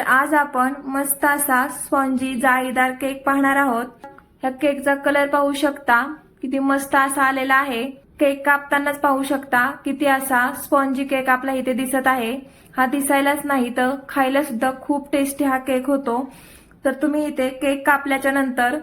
तर आज आपण मस्त असा स्पॉन्जी जाळीदार केक पाहणार आहोत. ह्या केकचा कलर पाहू शकता किती मस्त असा आलेला आहे. केक कापतानाच पाहू शकता किती असा स्पॉन्जी केक आपला इथे दिसत आहे. हा दिसायलाच नाही तर खायला सुद्धा खूप टेस्टी हा केक होतो. तर तुम्ही इथे केक कापल्याच्या नंतर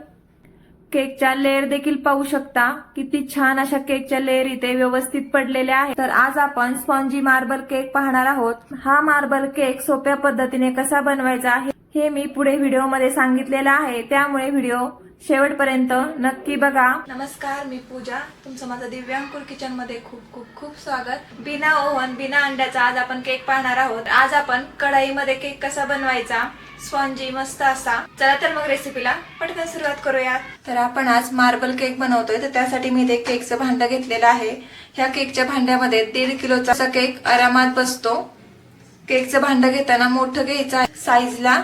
केकच्या लेअर देखील पाहू शकता. किती छान अशा केकच्या लेअर इथे व्यवस्थित पडलेल्या आहेत. तर आज आपण स्पॉन्जी मार्बल केक पाहणार आहोत. हा मार्बल केक सोप्या पद्धतीने कसा बनवायचा आहे हे मी पुढे व्हिडिओमध्ये सांगितलेलं आहे. त्यामुळे व्हिडिओ शेवटपर्यंत नक्की बघा. नमस्कार मी पूजा. तुमचं माझं दिव्यांकुर किचनमध्ये खूप खूप खूप स्वागत. बिना ओव्हन बिना अंड्याचा आज आपण केक पाहणार आहोत. आज आपण कढईमध्ये केक कसा बनवायचा स्पॉन्जी मस्त असा. चला तर मग रेसिपीला पटकन सुरुवात करूयात. तर आपण आज मार्बल केक बनवतोय तर त्यासाठी मी इथे केकचं भांड घेतलेलं आहे. ह्या केकच्या भांड्यामध्ये दीड किलोचा असा केक आरामात बसतो. केकचं भांड घेताना मोठं घ्यायचं साईजला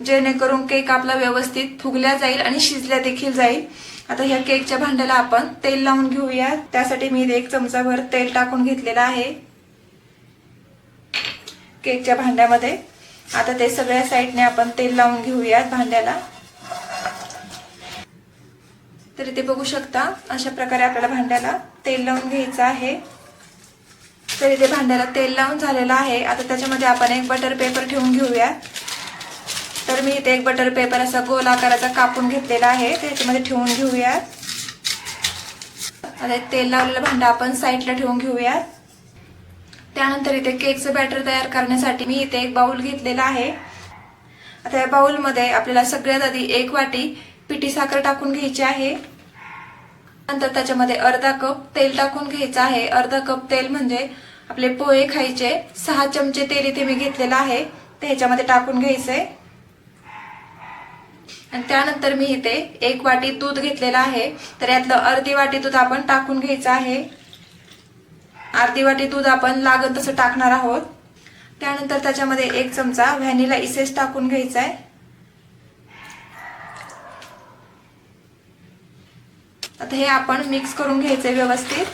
जेणेकरून केक आपला व्यवस्थित फुगल्या जाईल आणि शिजल्या देखील जाईल. आता ह्या केकच्या भांड्याला आपण तेल लावून घेऊया त्यासाठी मी एक चमचाभर तेल टाकून घेतलेलं आहे. केकच्या भांड्यामध्ये आता ते सगळ्या साईडने आपण तेल लावून घेऊयात भांड्याला. तर इथे बघू शकता अशा प्रकारे आपल्याला भांड्याला तेल लावून घ्यायचं आहे. तर इथे भांड्याला तेल लावून झालेलं आहे. आता त्याच्यामध्ये आपण एक बटर पेपर ठेवून घेऊया तर मी इथे एक बटर पेपर असा गोल आकाराचा कापून घेतलेला आहे. त्याच्यामध्ये ठेवून घेऊयात. आता तेल लावलेलं भांडं आपण साईडला ठेवून घेऊयात. त्यानंतर इथे केकचं बॅटर तयार करण्यासाठी मी इथे एक बाउल घेतलेला आहे. आता या बाउलमध्ये आपल्याला सगळ्यात आधी एक वाटी पिठी साखर टाकून घ्यायची आहे. नंतर त्याच्यामध्ये अर्धा कप तेल टाकून घ्यायचं आहे. अर्धा कप तेल म्हणजे आपले पोहे खायचे. सहा चमचे तेल इथे मी घेतलेलं आहे. ते ह्याच्यामध्ये टाकून घ्यायचंय आणि त्यानंतर मी इथे एक वाटी दूध घेतलेलं आहे. तर यातलं अर्धी वाटी दूध आपण टाकून घ्यायचं आहे. अर्धी वाटी दूध आपण लागत तसं टाकणार आहोत. त्यानंतर त्याच्यामध्ये एक चमचा व्हॅनिला इसेस टाकून घ्यायचा आहे. आता हे आपण मिक्स करून घ्यायचंय व्यवस्थित.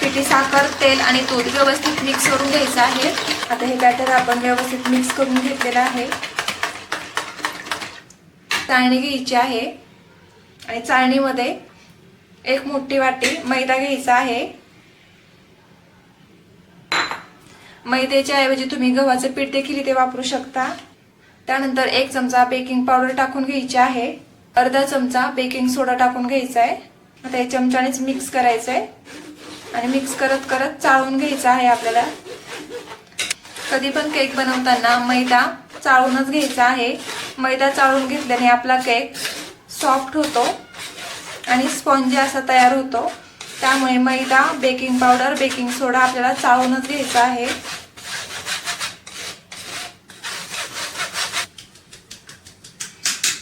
पिठी साखर तेल आणि दूध व्यवस्थित मिक्स करून घ्यायचं आहे. आता हे बॅटर आपण व्यवस्थित मिक्स करून घेतलेलं आहे. चाळणी घ्यायची आहे. आणि चाळणीमध्ये एक मोठी वाटी मैदा घ्यायचा आहे. मैद्याच्या ऐवजी तुम्ही गव्हाचं पीठ देखील इथे वापरू शकता. त्यानंतर एक चमचा बेकिंग पावडर टाकून घ्यायची आहे. अर्धा चमचा बेकिंग सोडा टाकून घ्यायचा आहे. आता हे चमच्यानेच मिक्स करायचं आहे. आणि मिक्स करत करत चाळून घ्यायचं आहे आपल्याला. कधी पण केक बनवताना मैदा चाळूनच घ्यायचा आहे. मैदा चाळून घेतल्याने आपला केक सॉफ्ट होतो आणि स्पॉन्जी असा तयार होतो. त्यामुळे मैदा बेकिंग पावडर बेकिंग सोडा आपल्याला चाळूनच घ्यायचा आहे.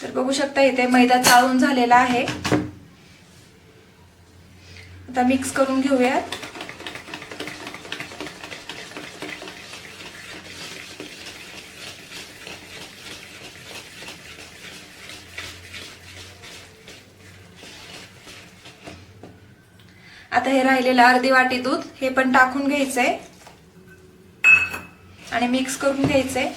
तर बघू शकता इथे मैदा चाळून झालेला आहे. आता मिक्स करून घेऊयात. आता हे राहिलेलं अर्धी वाटी दूध हे पण टाकून घ्यायचंय. आणि मिक्स करून घ्यायचंय.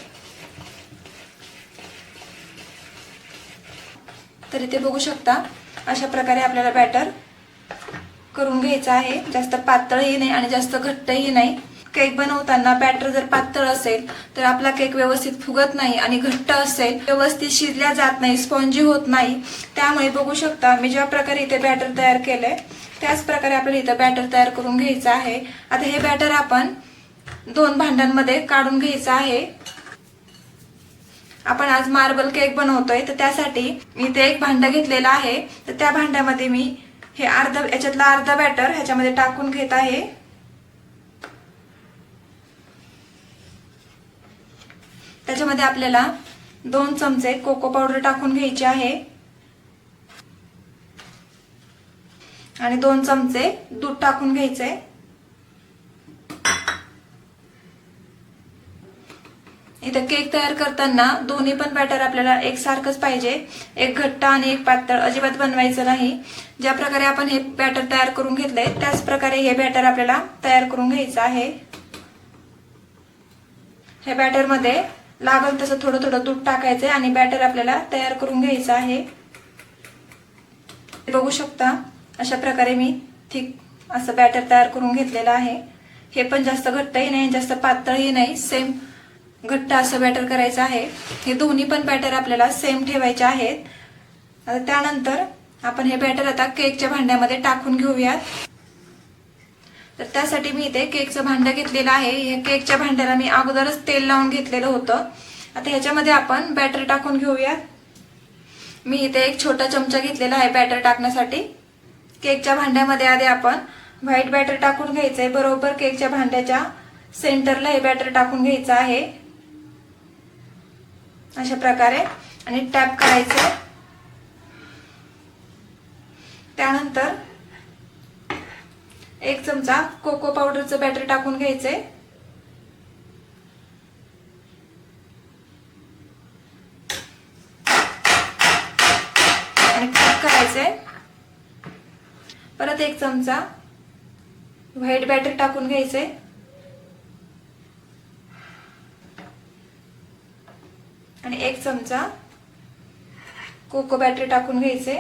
तर इथे बघू शकता अशा प्रकारे आपल्याला बॅटर करून घ्यायचं आहे. जास्त पातळही नाही आणि जास्त घट्टही नाही. केक बनवताना बॅटर जर पातळ असेल तर आपला केक व्यवस्थित फुगत नाही आणि घट्ट असेल. व्यवस्थित शिजल्या जात नाही स्पॉन्जी होत नाही. त्यामुळे बघू शकता मी ज्या प्रकारे इथे बॅटर तयार केलंय त्याच प्रकारे आपल्याला इथं बॅटर तयार करून घ्यायचं आहे. आता हे बॅटर आपण दोन भांड्यांमध्ये काढून घ्यायचं आहे. आपण आज मार्बल केक बनवतोय तर त्यासाठी मी ते एक भांडं घेतलेलं आहे. तर त्या भांड्यामध्ये मी हे अर्ध याच्यातला अर्धा बॅटर ह्याच्यामध्ये टाकून घेत आहे. त्याच्यामध्ये आपल्याला दोन चमचे कोको पावडर टाकून घ्यायचे आहे. आणि दोन चमचे दूध टाकून घ्यायचे. इथं केक तयार करताना दोन्ही पण बॅटर आपल्याला एकसारखंच पाहिजे. एक घट्ट आणि एक पातळ. अजिबात बनवायचं नाही. ज्या प्रकारे आपण हे बॅटर तयार करून घेतलंय त्याच प्रकारे हे बॅटर आपल्याला तयार करून घ्यायचं आहे. हे बॅटरमध्ये लागल तसं थोडं थोडं दूध टाकायचंय आणि बॅटर आपल्याला तयार करून घ्यायचं आहे. बघू शकता. अशा प्रकारे मी थिक असं बॅटर तयार करून घेतलेलं आहे. हे पण जास्त घट्टही नाही जास्त पातळही नाही. सेम घट्ट असं बॅटर करायचं आहे. हे दोन्ही पण बॅटर आपल्याला सेम ठेवायचे आहेत. आता त्यानंतर आपण हे बॅटर आता केकच्या भांड्यामध्ये टाकून घेऊयात. तर त्यासाठी मी इथे केकचं भांडं घेतलेलं आहे. या केकच्या भांड्याला मी अगोदरच तेल लावून घेतलेलं होतं. आता ह्याच्यामध्ये आपण बॅटर टाकून घेऊयात. मी इथे एक छोटा चमचा घेतलेला आहे बॅटर टाकण्यासाठी. केकच्या भांड्यामध्ये आधी आपण व्हाईट बॅटर टाकून घ्यायचं आहे बरोबर केकच्या भांड्याच्या सेंटरला हे बॅटर टाकून घ्यायचं आहे. अशा प्रकारे. आणि टॅप करायचं त्यानंतर एक चमचा कोको पावडरचं बॅटर टाकून घ्यायचंय आणि कट करायचंय परत एक चमचा व्हाईट बॅटर टाकून घ्यायचंय. आणि एक चमचा कोको बॅटर टाकून घ्यायचे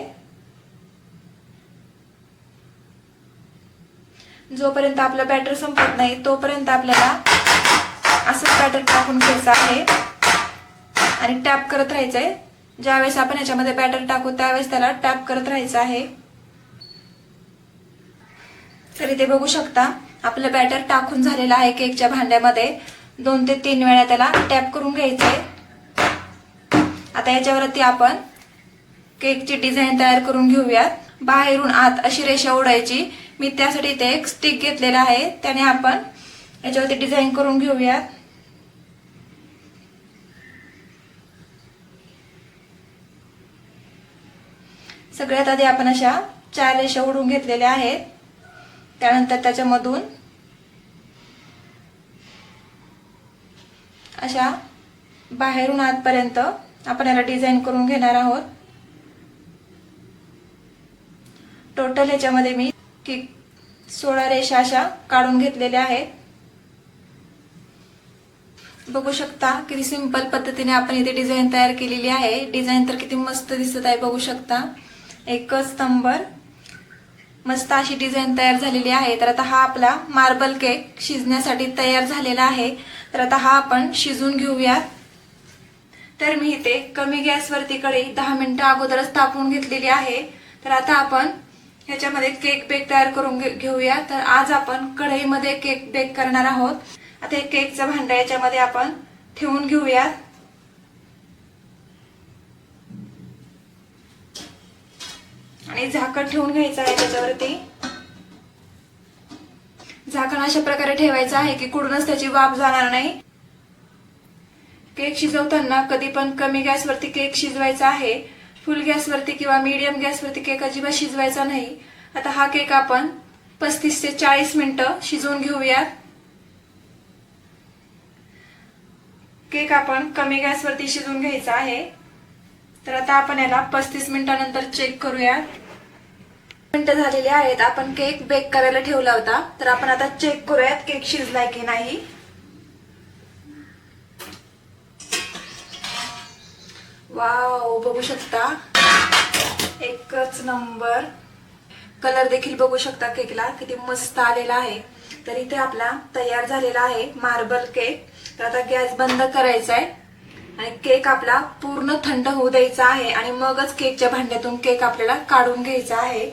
जोपर्यंत आपलं बॅटर संपत नाही तोपर्यंत आपल्याला असंच बॅटर टाकून घ्यायचं आहे. आणि टॅप करत राहायचंय. ज्यावेळेस आपण याच्यामध्ये बॅटर टाकू त्यावेळेस त्याला टॅप करत राहायचं आहे. तर इथे बघू शकता. आपलं बॅटर टाकून झालेलं आहे केकच्या भांड्यामध्ये. दोन ते तीन वेळा त्याला टॅप करून घ्यायचंय. आता याच्यावरती आपण केकची डिझाईन तयार करून घेऊयात. बाहेरून आत अशी रेषा ओढायची. मी त्यासाठी इथे एक स्टिक घेतलेला आहे. त्याने आपण याच्यावरती डिझाईन करून घेऊयात. सगळ्यात आधी आपण अशा चार रेषा ओढून घेतलेल्या आहेत. त्यानंतर त्याच्यामधून अशा बाहेरून आतपर्यंत आपण याला डिझाईन करून घेणार आहोत. टोटल ह्याच्यामध्ये मी की सोळा रेषा अशा काढून घेतलेल्या आहेत. बघू शकता किती सिंपल पद्धतीने आपण इथे डिझाईन तयार केलेली आहे. डिझाईन तर किती मस्त दिसत आहे बघू शकता. एकच नंबर मस्त अशी डिझाईन तयार झालेली आहे. तर आता हा आपला मार्बल केक शिजण्यासाठी तयार झालेला आहे. तर आता हा आपण शिजून घेऊयात. तर मी इथे कमी गॅसवरती कढई दहा मिनिटं अगोदरच तापवून घेतलेली आहे. तर आता आपण ह्याच्यामध्ये केक बेक तयार करून घे- घेऊया. तर आज आपण कढईमध्ये केक बेक करणार आहोत. आता हे केकचं भांडं याच्यामध्ये आपण ठेवून घेऊयात. आणि झाकण ठेवून घ्यायचं आहे त्याच्यावरती. झाकण अशा प्रकारे ठेवायचं आहे की कुठूनच त्याची वाफ जाणार नाही. केक शिजवताना कधी पण कमी गॅसवरती केक शिजवायचा आहे. फुल गॅसवरती किंवा मीडियम गॅसवरती केक अजिबात शिजवायचा नाही. आता हा केक आपण पस्तीस ते चाळीस मिनिटं शिजवून घेऊयात. केक आपण कमी गॅसवरती शिजवून घ्यायचा आहे. तर आता आपण याला पस्तीस मिनिटानंतर चेक करूयात. मिनिटं झालेली आहेत. आपण केक बेक करायला ठेवला होता. तर आपण आता चेक करूयात केक शिजलाय की नाही. वाव बघू शकता. एकच नंबर कलर देखील बघू शकता केकला किती मस्त आलेला आहे. तर इथे आपला तयार झालेला आहे मार्बल केक तर आता गॅस बंद करायचा आहे आणि केक आपला पूर्ण थंड होऊ द्यायचा आहे. आणि मगच केकच्या भांड्यातून केक आपल्याला काढून घ्यायचा आहे.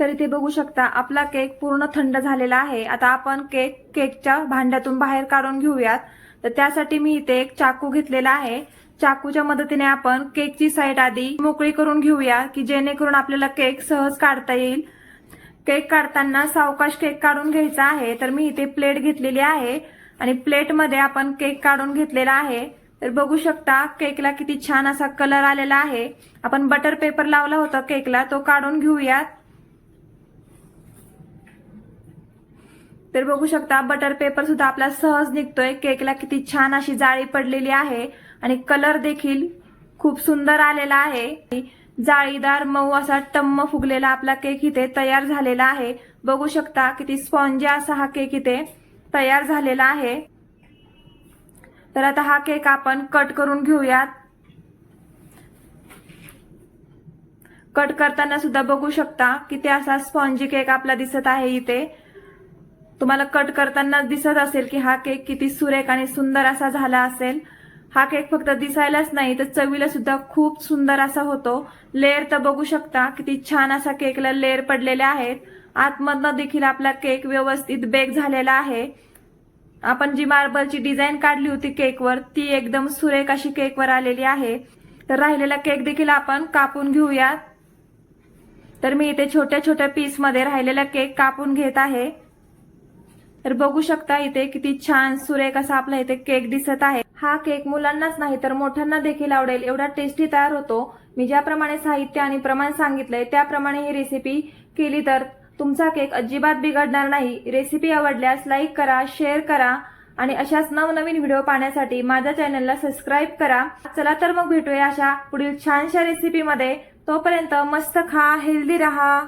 तर इथे बघू शकता. आपला केक पूर्ण थंड झालेला आहे. आता आपण केक केकच्या भांड्यातून बाहेर काढून घेऊयात. तर त्यासाठी मी इथे एक चाकू घेतलेला आहे. चाकूच्या मदतीने आपण केकची साईड आधी मोकळी करून घेऊया की जेणेकरून आपल्याला केक सहज काढता येईल. केक काढताना सावकाश केक काढून घ्यायचा आहे. तर मी इथे प्लेट घेतलेली आहे आणि प्लेटमध्ये आपण केक काढून घेतलेला आहे. तर बघू शकता केकला किती छान असा कलर आलेला आहे. आपण बटर पेपर लावला होता केकला तो काढून घेऊयात. तर बघू शकता बटर पेपर सुद्धा आपला सहज निघतोय. केकला किती छान अशी जाळी पडलेली आहे. आणि कलर देखील खूप सुंदर आलेला आहे. जाळीदार मऊ असा टम्म फुगलेला आपला केक इथे तयार झालेला आहे. बघू शकता किती स्पॉन्जी असा हा केक इथे तयार झालेला आहे. तर आता हा केक आपण कट करून घेऊयात. कट करताना सुद्धा बघू शकता किती असा स्पॉन्जी केक आपला दिसत आहे इथे. तुम्हाला कट करताना दिसत असेल की हा केक किती सुरेख आणि सुंदर असा झाला असेल. हा केक फक्त दिसायलाच नाही तर चवीला सुद्धा खूप सुंदर असा होतो. लेअर तर बघू शकता किती छान असा केकला लेअर पडलेले आहेत. आतमधनं देखील आपला केक व्यवस्थित बेक झालेला आहे. आपण जी मार्बलची डिझाईन काढली होती केकवर ती एकदम सुरेख अशी केकवर आलेली आहे. तर राहिलेला केक देखील आपण कापून घेऊयात. तर मी इथे छोट्या छोट्या पीसमध्ये राहिलेला केक कापून घेत आहे. तर बघू शकता इथे किती छान सुरेख असा आपला इथे केक दिसत आहे. हा केक मुलांनाच नाही तर मोठ्यांना देखील आवडेल. एवढा टेस्टी तयार होतो. मी ज्याप्रमाणे साहित्य आणि प्रमाण सांगितलंय त्याप्रमाणे ही रेसिपी केली तर तुमचा केक अजिबात बिघडणार नाही. रेसिपी आवडल्यास लाईक करा शेअर करा आणि अशाच नवनवीन व्हिडिओ पाहण्यासाठी माझ्या चॅनलला सबस्क्राईब करा. चला तर मग भेटूया अशा पुढील छानशा रेसिपीमध्ये तोपर्यंत मस्त खा हेल्दी रहा.